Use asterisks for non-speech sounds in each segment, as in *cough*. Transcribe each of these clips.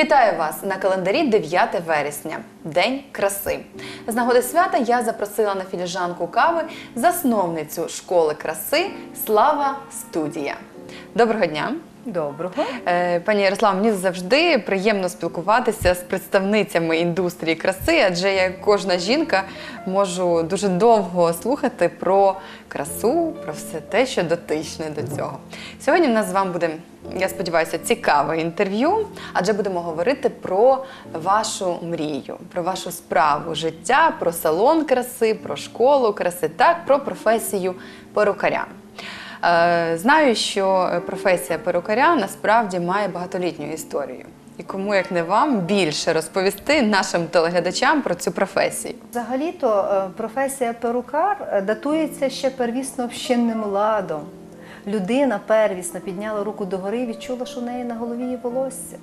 Вітаю вас на календарі 9 вересня, День краси. З нагоди свята я запросила на філіжанку кави засновницю школи краси Слава Студія. Доброго дня! Доброго. Е, Пані Ярослав, мені завжди приємно спілкуватися з представницями індустрії краси, адже я, кожна жінка, можу дуже довго слухати про красу, про все те, що дотичне до цього. Сьогодні в нас з вами буде, я сподіваюся, цікаве інтерв'ю, адже будемо говорити про вашу мрію, про вашу справу життя, про салон краси, про школу краси, так, про професію перукаря. Е, Знаю, що професія перукаря насправді має багатолітню історію. І кому, як не вам, більше розповісти нашим телеглядачам про цю професію. Взагалі-то е, професія перукар е, датується ще первісно общинним ладом. Людина первісно підняла руку догори і відчула, що в неї на голові є волосся.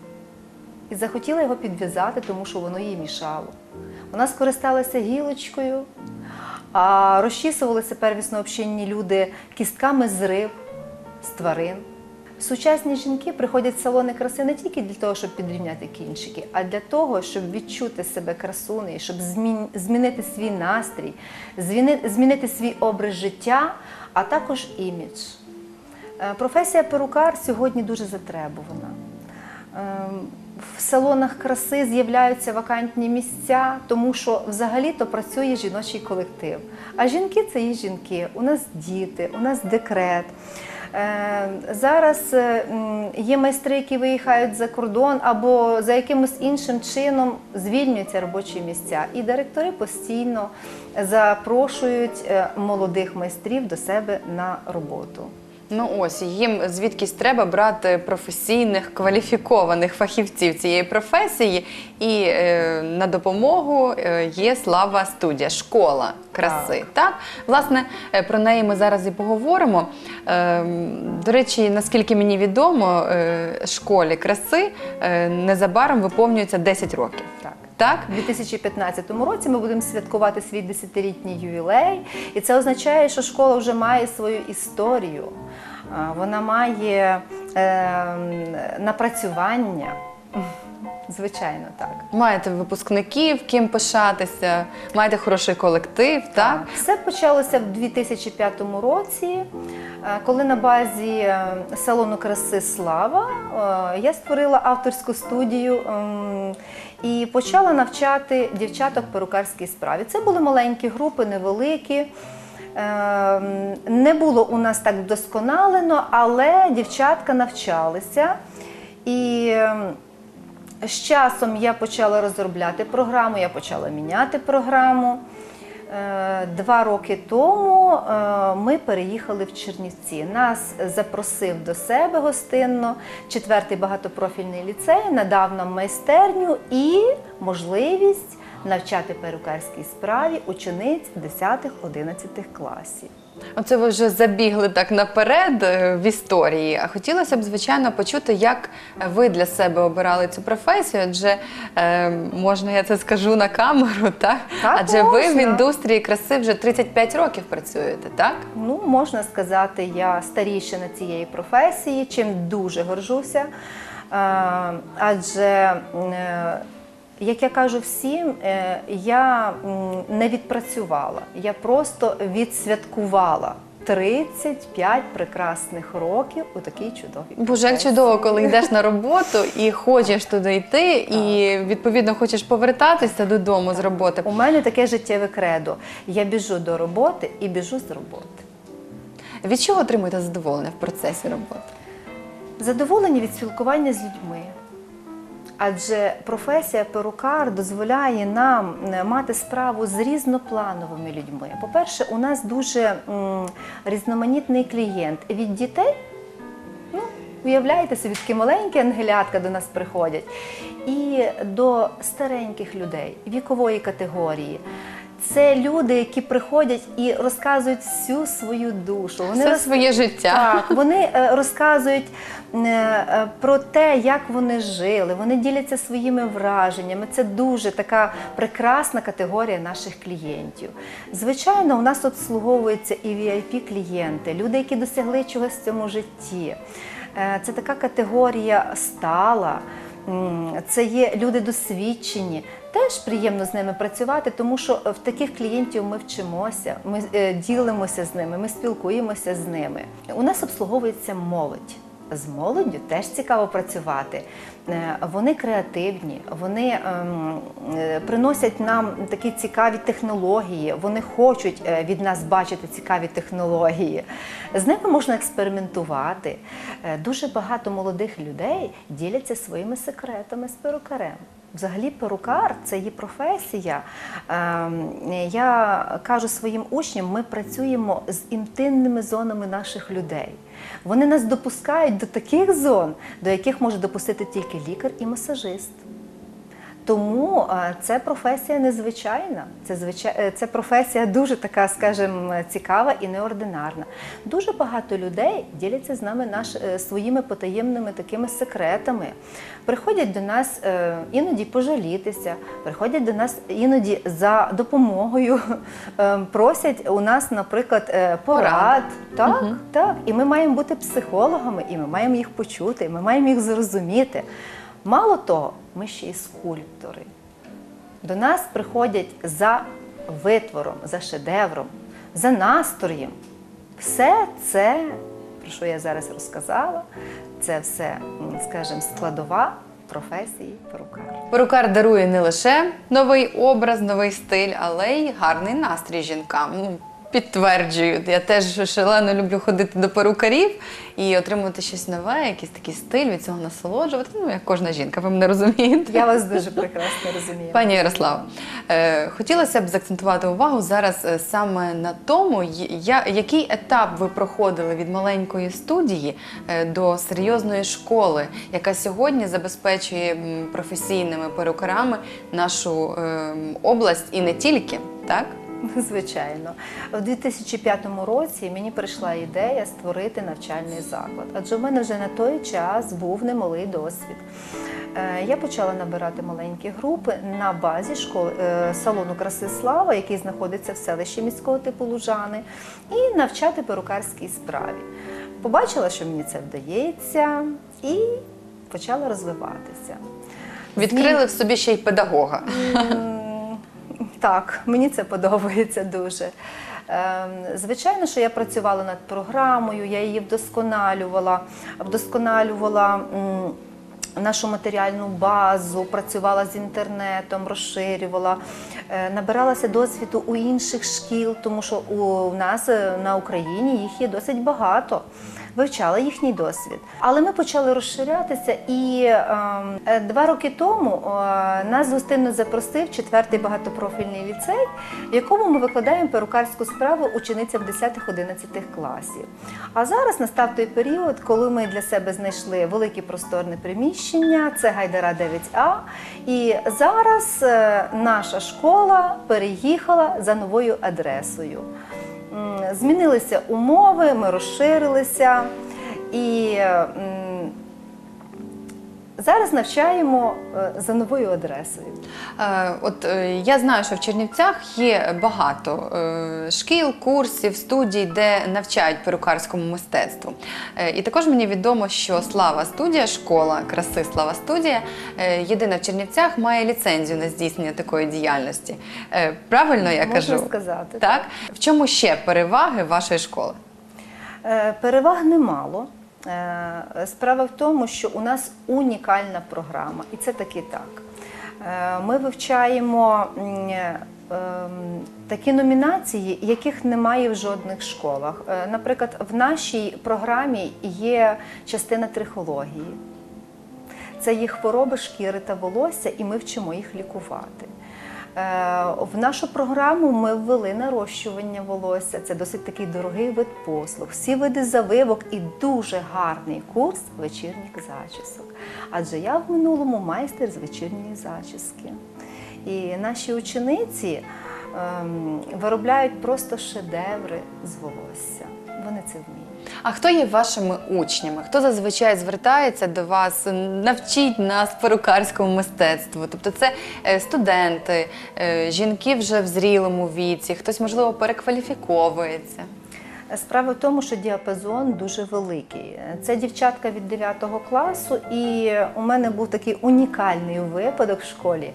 І захотіла його підв'язати, тому що воно їй мішало. Вона скористалася гілочкою, а розчісувалися первісно общинні люди кістками з риб, з тварин. Сучасні жінки приходять в салони краси не тільки для того, щоб підрівняти кінчики, а для того, щоб відчути себе красунею, щоб змінити свій настрій, змінити свій образ життя, а також імідж. Е, Професія перукар сьогодні дуже затребувана. В салонах краси з'являються вакантні місця, тому що взагалі-то працює жіночий колектив. А жінки це є жінки. У нас діти, у нас декрет. Е, Зараз е, є майстри, які виїхають за кордон або за якимось іншим чином звільнюються робочі місця. І директори постійно запрошують е, молодих майстрів до себе на роботу. Ну ось їм звідкись треба брати професійних кваліфікованих фахівців цієї професії, і е, на допомогу е, є слава студія, школа краси. Так. власне е, про неї ми зараз і поговоримо. Е, до речі, наскільки мені відомо, е, школі краси е, незабаром виповнюється 10 років. Так. Так? У 2015 році ми будемо святкувати свій 10-літній ювілей, і це означає, що школа вже має свою історію. Вона має е, напрацювання. Звичайно, так. Маєте випускників, ким пишатися, маєте хороший колектив, так? Все почалося в 2005 році, е, коли на базі е, салону краси Слава е, я створила авторську студію ем, і почала навчати дівчаток перукарській справі. Це були маленькі групи, невеликі. Ем, Не було у нас так вдосконалено, але дівчатка навчалися. І ем, з часом я почала розробляти програму, я почала міняти програму. Е, Два роки тому е, ми переїхали в Чернівці. Нас запросив до себе гостинно четвертий багатопрофільний ліцей, надав нам майстерню і можливість навчати перукарській справі учениць 10-11 класів. Оце ви вже забігли так наперед е, в історії. А хотілося б, звичайно, почути, як ви для себе обирали цю професію. Адже е, можна я це скажу на камеру, *laughs* так? Так, Адже ви в індустрії краси вже 35 років працюєте, так? Ну, можна сказати, я старішина цієї професії, чим дуже горжуся. Е, Адже, е, як я кажу всім, е, я не відпрацювала, я просто відсвяткувала 35 прекрасних років у такій чудовій Боже, як чудово, коли йдеш на роботу і *laughs* хочеш туди йти, і відповідно хочеш повертатися додому з роботи. У мене таке життєве кредо. Я біжу до роботи і біжу з роботи. Від чого отримуєте задоволення в процесі роботи? Задоволені від спілкування з людьми. Адже професія перукар дозволяє нам е, мати справу з різноплановими людьми. По-перше, у нас дуже різноманітний клієнт від дітей. Ну, уявляєте собі, такі маленькі ангелятка до нас приходять. І до стареньких людей вікової категорії. Це люди, які приходять і розказують всю свою душу. Все роз- своє життя. так, вони е, розказують е, е, про те, як вони жили, вони діляться своїми враженнями. Це дуже така прекрасна категорія наших клієнтів. Звичайно, у нас обслуговуються і vip клієнти люди, які досягли чогось в цьому житті. Це така категорія стала. це є люди досвідчені. Теж приємно з ними працювати, тому що в таких клієнтів ми вчимося, ми е, ділимося з ними, ми спілкуємося з ними. У нас обслуговується молодь. З молоддю теж цікаво працювати. Е, Вони креативні, вони ем, е, приносять нам такі цікаві технології, вони хочуть е, від нас бачити цікаві технології. З ними можна експериментувати. Е, Дуже багато молодих людей діляться своїми секретами з перукарем. Взагалі, перукар це є професія. Ем, Я кажу своїм учням, ми працюємо з інтимними зонами наших людей. Вони нас допускають до таких зон, до яких може допустити тільки лікар і масажист. Тому це професія незвичайна. Це звичай... е, це професія дуже така, скажімо, цікава і неординарна. Дуже багато людей діляться з нами наш... е, своїми потаємними такими секретами. Приходять до нас е, іноді пожалітися, приходять до нас іноді за допомогою, *laughs* е, просять у нас, наприклад, е, порад. Так, так. І ми маємо бути психологами, і ми маємо їх почути, і ми маємо їх зрозуміти. Мало того, ми ще й скульптори. До нас приходять за витвором, за шедевром, за настроєм. Все це, про що я зараз розказала, це все, скажімо, складова професії перукар. Перукар дарує не лише новий образ, новий стиль, але й гарний настрій жінкам. Підтверджую, я теж шалено люблю ходити до перукарів і отримувати щось нове, якийсь такий стиль, від цього насолоджувати. Ну, як кожна жінка, ви мене розумієте. Я вас дуже прекрасно розумію. Пані Ярославо, е, хотілося б заакцентувати увагу зараз е, саме на тому, я- який етап ви проходили від маленької студії е, до серйозної школи, яка сьогодні забезпечує професійними перукарами нашу е, область і не тільки, так? *laughs* Звичайно, в 2005 році мені прийшла ідея створити навчальний заклад, адже в мене вже на той час був немалий досвід. Е, Я почала набирати маленькі групи на базі школи е, салону краси Слава, який знаходиться в селищі міського типу Лужани, і навчати перукарській справі. Побачила, що мені це вдається, і почала розвиватися. Відкрили в собі ще й педагога. Так, мені це подобається дуже. Ем, Звичайно, що я працювала над програмою, я її вдосконалювала, вдосконалювала нашу матеріальну базу, працювала з інтернетом, розширювала, е, набиралася досвіду у інших шкіл, тому що у нас е, на Україні їх є досить багато вивчала їхній досвід. Але ми почали розширятися, і ем, е, два роки тому е, нас гостинно запросив четвертий багатопрофільний ліцей, в якому ми викладаємо перукарську справу ученицям 10-11 класів. А зараз настав той період, коли ми для себе знайшли велике просторне приміщення, це Гайдара 9А. І зараз е, наша школа переїхала за новою адресою. Змінилися умови, ми розширилися. І зараз навчаємо е, за новою адресою. Е, От е, я знаю, що в Чернівцях є багато шкіл, курсів, студій, де навчають перукарському мистецтву. І також мені відомо, що Слава студія, школа краси Слава студія, єдина в Чернівцях, має ліцензію на здійснення такої діяльності. Правильно я Можна кажу? сказати. Так? В чому ще переваги вашої школи? Переваг немало. Е, Справа в тому, що у нас унікальна програма, і це таки так. Е, Ми вивчаємо е, ем, такі номінації, яких немає в жодних школах. Наприклад, в нашій програмі є частина трихології. Це є хвороби шкіри та волосся, і ми вчимо їх лікувати. Е, В нашу програму ми ввели нарощування волосся. Це досить такий дорогий вид послуг. Всі види завивок і дуже гарний курс вечірніх зачісок. Адже я в минулому майстер з вечірньої зачіски. І наші учениці ем, виробляють просто шедеври з волосся. Вони це вміють. А хто є вашими учнями? Хто зазвичай звертається до вас? Навчіть нас перукарському мистецтву? Тобто це е, студенти, е, жінки вже в зрілому віці, хтось, можливо, перекваліфіковується. Справа в тому, що діапазон дуже великий. Це дівчатка від 9 класу, і у мене був такий унікальний випадок в школі.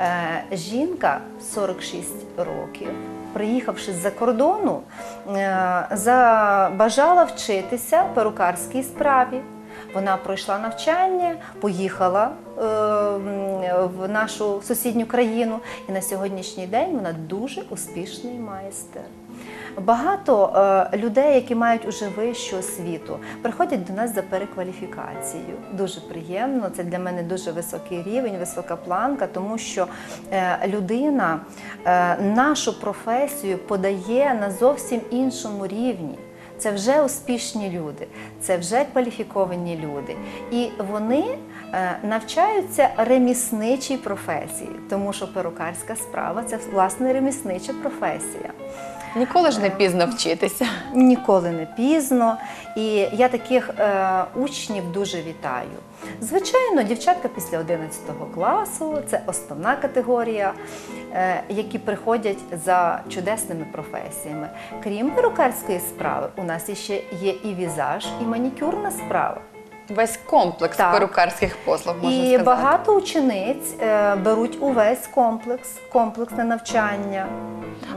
Е, Жінка 46 років, приїхавши з-за кордону, е, забажала вчитися перукарській справі. Вона пройшла навчання, поїхала е, в нашу сусідню країну, і на сьогоднішній день вона дуже успішний майстер. Багато е, людей, які мають уже вищу освіту, приходять до нас за перекваліфікацією. Дуже приємно. Це для мене дуже високий рівень, висока планка, тому що е, людина е, нашу професію подає на зовсім іншому рівні. Це вже успішні люди, це вже кваліфіковані люди. І вони е, навчаються ремісничій професії, тому що перукарська справа це власне реміснича професія. Ніколи ж не пізно вчитися. Ніколи не пізно. І я таких е, учнів дуже вітаю. Звичайно, дівчатка після 11 класу це основна категорія, е, які приходять за чудесними професіями. Крім перукарської справи, у нас ще є і візаж, і манікюрна справа. Весь комплекс Так. перукарських послуг можна і сказати. багато учениць е, беруть увесь комплекс, комплексне навчання.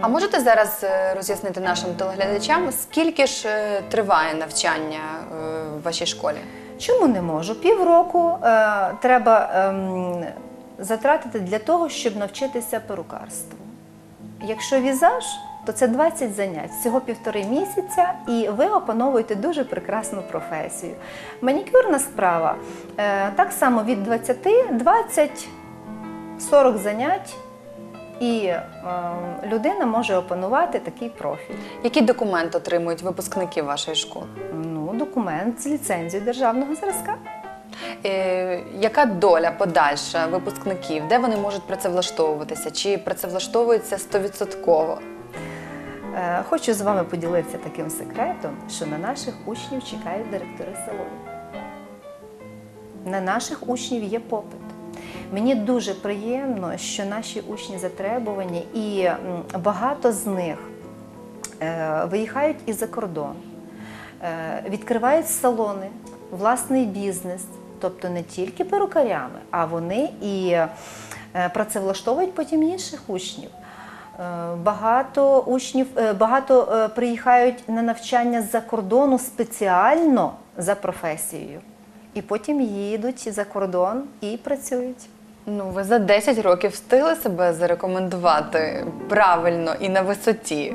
А можете зараз е, роз'яснити нашим телеглядачам, скільки ж е, триває навчання е, в вашій школі? Чому не можу? Півроку е, треба ем, затратити для того, щоб навчитися перукарству. Якщо візаж, то це 20 занять, всього півтори місяця, і ви опановуєте дуже прекрасну професію. Манікюрна справа е, так само від 20, 20, 40 занять, і е, людина може опанувати такий профіль. Який документ отримують випускники вашої школи? Ну, документ з ліцензією державного зразка. Е, яка доля подальша випускників? Де вони можуть працевлаштовуватися? Чи працевлаштовуються стовідсотково? Е, Хочу з вами поділитися таким секретом, що на наших учнів чекають директори салонів. На наших учнів є попит. Мені дуже приємно, що наші учні затребувані, і багато з них е, виїхають і за кордон, е, відкривають салони, власний бізнес, тобто не тільки перукарями, а вони і працевлаштовують потім інших учнів. Е, Багато учнів, е, багато е, приїхають на навчання з-за кордону спеціально за професією. І потім їдуть за кордон і працюють. Ну, ви за 10 років встигли себе зарекомендувати правильно і на висоті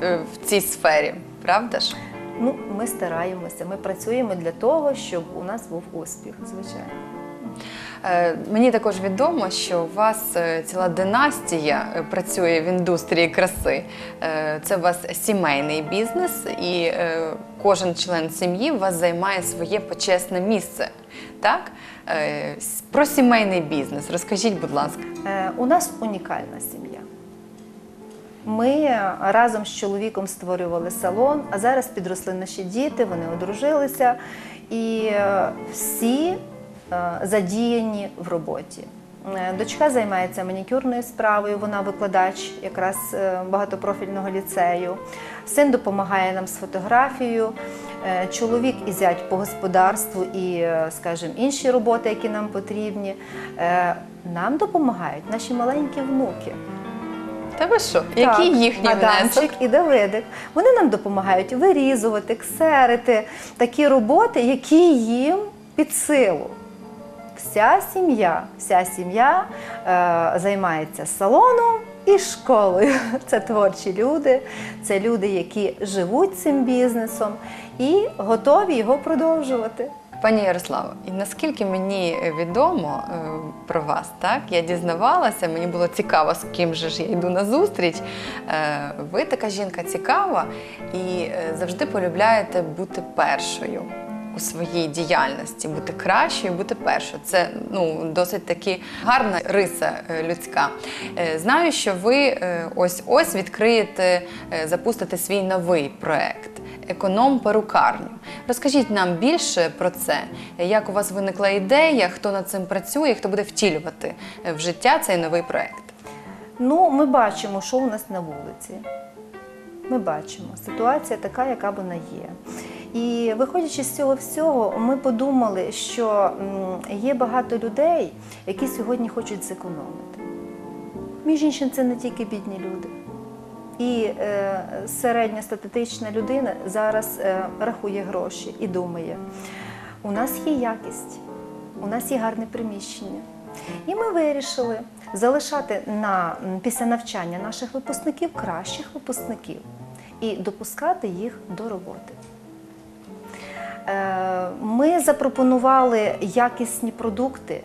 в, в цій сфері, правда ж? Ну, ми стараємося, ми працюємо для того, щоб у нас був успіх, звичайно. Е, Мені також відомо, що у вас е, ціла династія е, працює в індустрії краси. Це у вас сімейний бізнес, і кожен член сім'ї у вас займає своє почесне місце. Так? Про сімейний бізнес розкажіть, будь ласка. У нас унікальна сім'я. Ми разом з чоловіком створювали салон, а зараз підросли наші діти, вони одружилися, і всі задіяні в роботі. Е, Дочка займається манікюрною справою, вона викладач якраз е, багатопрофільного ліцею. Син допомагає нам з фотографією. Е, Чоловік і зять по господарству і, е, скажімо, інші роботи, які нам потрібні. Е, Нам допомагають наші маленькі внуки. Та ви що? Їхній Адамчик внесок? і Давидик. Вони нам допомагають вирізувати, ксерити такі роботи, які їм під силу. Вся сім'я, вся сім'я е, займається салоном і школою. *laughs* Це творчі люди, це люди, які живуть цим бізнесом і готові його продовжувати. Пані Ярославо, і наскільки мені відомо е, про вас, так я дізнавалася, мені було цікаво, з ким же ж я йду на зустріч. Е, Ви така жінка цікава і е, завжди полюбляєте бути першою у своїй діяльності, бути кращою, бути першою. Це ну досить таки гарна риса е, людська. Е, Знаю, що ви ось ось відкриєте, е, запустите свій новий проект економ перукарню. Розкажіть нам більше про це, як у вас виникла ідея, хто над цим працює, хто буде втілювати е, в життя цей новий проект. Ну, ми бачимо, що у нас на вулиці. Ми бачимо, ситуація така, яка вона є. І виходячи з цього всього, ми подумали, що є багато людей, які сьогодні хочуть зекономити. Між іншим, це не тільки бідні люди. І е, середньостатистична людина зараз е, рахує гроші і думає: у нас є якість, у нас є гарне приміщення. І ми вирішили залишати на, після навчання наших випускників кращих випускників і допускати їх до роботи. Е, Ми запропонували якісні продукти,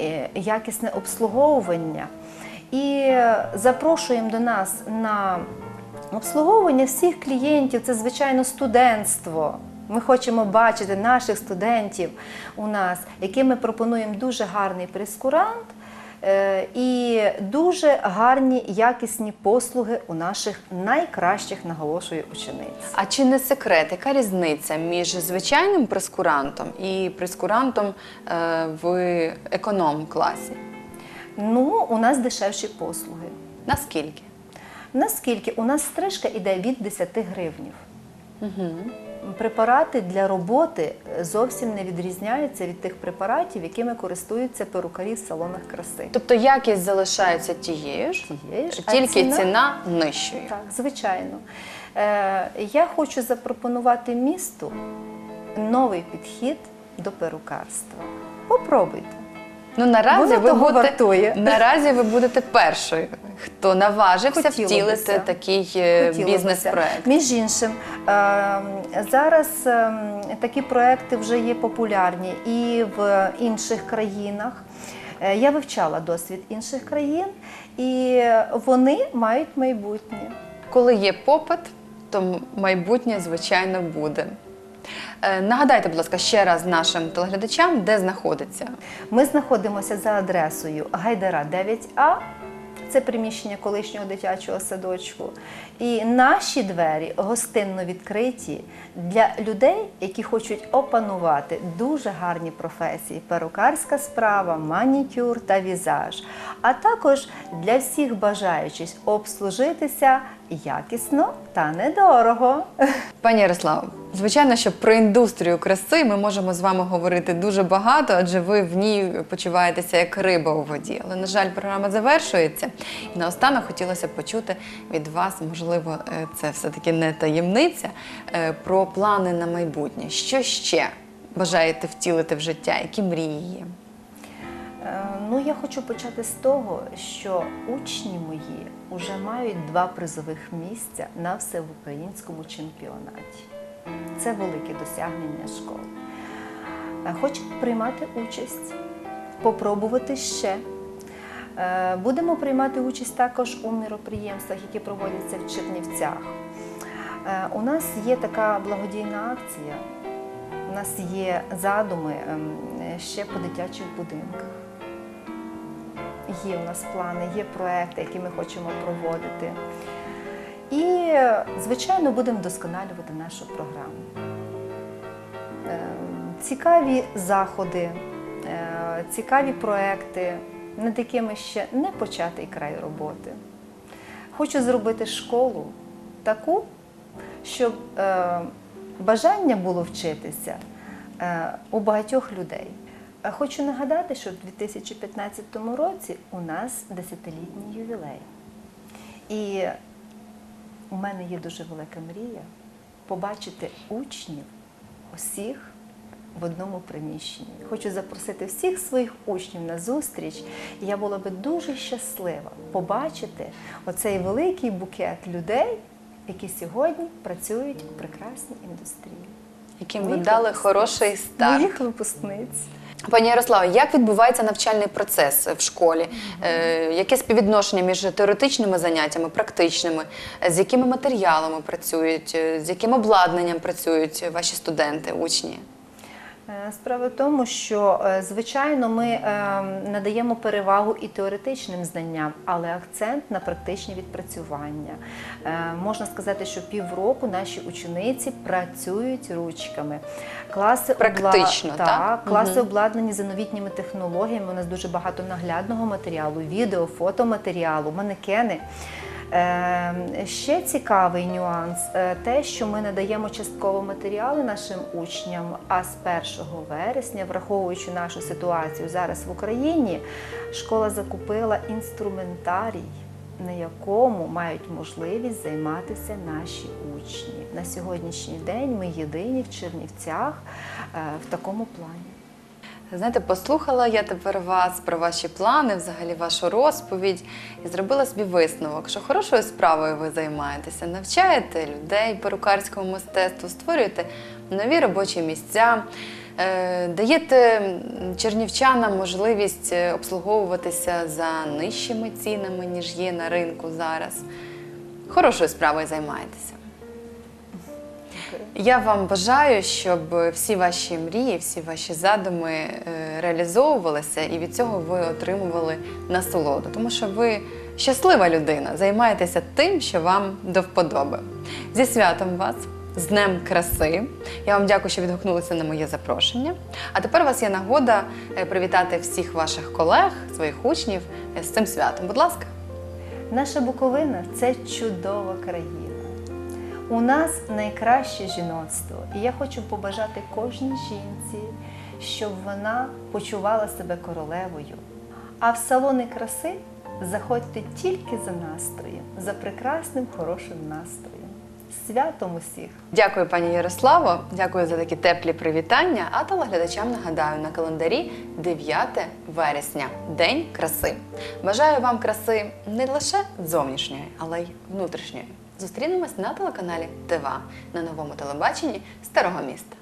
е, якісне обслуговування і запрошуємо до нас на обслуговування всіх клієнтів. Це, звичайно, студентство. Ми хочемо бачити наших студентів у нас, яким ми пропонуємо дуже гарний прескурант е, і дуже гарні якісні послуги у наших найкращих, наголошую, учениць. А чи не секрет, яка різниця між звичайним прескурантом і прескурантом е, в економ-класі? Ну, у нас дешевші послуги. Наскільки? Наскільки у нас стрижка йде від 10 гривнів. Препарати для роботи зовсім не відрізняються від тих препаратів, якими користуються перукарі в салонах краси. Тобто якість залишається тією ж, Тією ж, тільки ціна? ціна нижчою. Так, звичайно. Е, я хочу запропонувати місту новий підхід до перукарства. Попробуйте. Ну наразі Воно ви того будете вартує. наразі ви будете першою, хто наважився втілити такий е, бізнес-проект. Між іншим, е, зараз е, такі проекти вже є популярні і в інших країнах. Е, Я вивчала досвід інших країн, і вони мають майбутнє. Коли є попит, то майбутнє звичайно буде. Е, Нагадайте, будь ласка, ще раз нашим телеглядачам, де знаходиться. Ми знаходимося за адресою Гайдара 9А. Це приміщення колишнього дитячого садочку. І наші двері гостинно відкриті для людей, які хочуть опанувати дуже гарні професії: перукарська справа, манікюр та візаж. А також для всіх бажаючих обслужитися якісно та недорого. Пані Ярославо, звичайно, що про індустрію краси ми можемо з вами говорити дуже багато, адже ви в ній почуваєтеся як риба у воді. Але, на жаль, програма завершується. І наостанок хотілося б почути від вас, можливо, е, це все-таки не таємниця, е, про плани на майбутнє. Що ще бажаєте втілити в життя? Які мрії є? Е, Ну, я хочу почати з того, що учні мої вже мають два призових місця на всеукраїнському чемпіонаті. Це велике досягнення школи. Е, Хочуть приймати участь, попробувати ще. Е, Будемо приймати участь також у міроприємствах, які проводяться в Чернівцях. У нас є така благодійна акція. У нас є задуми ем, ще по дитячих будинках. Є у нас плани, є проекти, які ми хочемо проводити. І, звичайно, будемо вдосконалювати нашу програму. Е, Цікаві заходи, е, цікаві проекти, над якими ще не початий край роботи. Хочу зробити школу таку, щоб е, бажання було вчитися у багатьох людей. Хочу нагадати, що в 2015 році у нас десятилітній ювілей. І у мене є дуже велика мрія побачити учнів усіх в одному приміщенні. Хочу запросити всіх своїх учнів на зустріч. І я була би дуже щаслива побачити оцей великий букет людей, які сьогодні працюють у прекрасній індустрії. Яким ви дали хороший старт? Моїх випускниць. Пані Ярославе, як відбувається навчальний процес в школі? Е, яке співвідношення між теоретичними заняттями, практичними? З якими матеріалами працюють, е, з яким обладнанням працюють ваші студенти, учні? Е, Справа в тому, що е, звичайно ми е, надаємо перевагу і теоретичним знанням, але акцент на практичні відпрацювання. Можна сказати, що півроку наші учениці працюють ручками. Класи Практично, обла... так? класи Мгм. обладнані за новітніми технологіями. У нас дуже багато наглядного матеріалу, відео, фотоматеріалу, манекени. Е, Ще цікавий нюанс е, те, що ми надаємо частково матеріали нашим учням, а з 1 вересня, враховуючи нашу ситуацію зараз в Україні, школа закупила інструментарій, на якому мають можливість займатися наші учні. На сьогоднішній день ми єдині в Чернівцях е, в такому плані. Знаєте, послухала я тепер вас про ваші плани, взагалі вашу розповідь, і зробила собі висновок, що хорошою справою ви займаєтеся, навчаєте людей перукарському мистецтву, створюєте нові робочі місця, е, даєте чернівчанам можливість е, обслуговуватися за нижчими цінами, ніж є на ринку зараз. Хорошою справою займаєтеся. Я вам бажаю, щоб всі ваші мрії, всі ваші задуми е, реалізовувалися, і від цього ви отримували насолоду, тому що ви щаслива людина, займаєтеся тим, що вам до вподоби. Зі святом вас! З Днем краси! Я вам дякую, що відгукнулися на моє запрошення. А тепер у вас є нагода е, привітати всіх ваших колег, своїх учнів е, з цим святом. Будь ласка. Наша Буковина це чудова країна. У нас найкраще жіноцтво. І я хочу побажати кожній жінці, щоб вона почувала себе королевою. А в салони краси заходьте тільки за настроєм, за прекрасним хорошим настроєм. Святом усіх! Дякую, пані Ярославо. Дякую за такі теплі привітання. А телеглядачам нагадаю на календарі 9 вересня День краси. Бажаю вам краси не лише зовнішньої, але й внутрішньої. Зустрінемось на телеканалі ТВА на новому телебаченні Старого міста.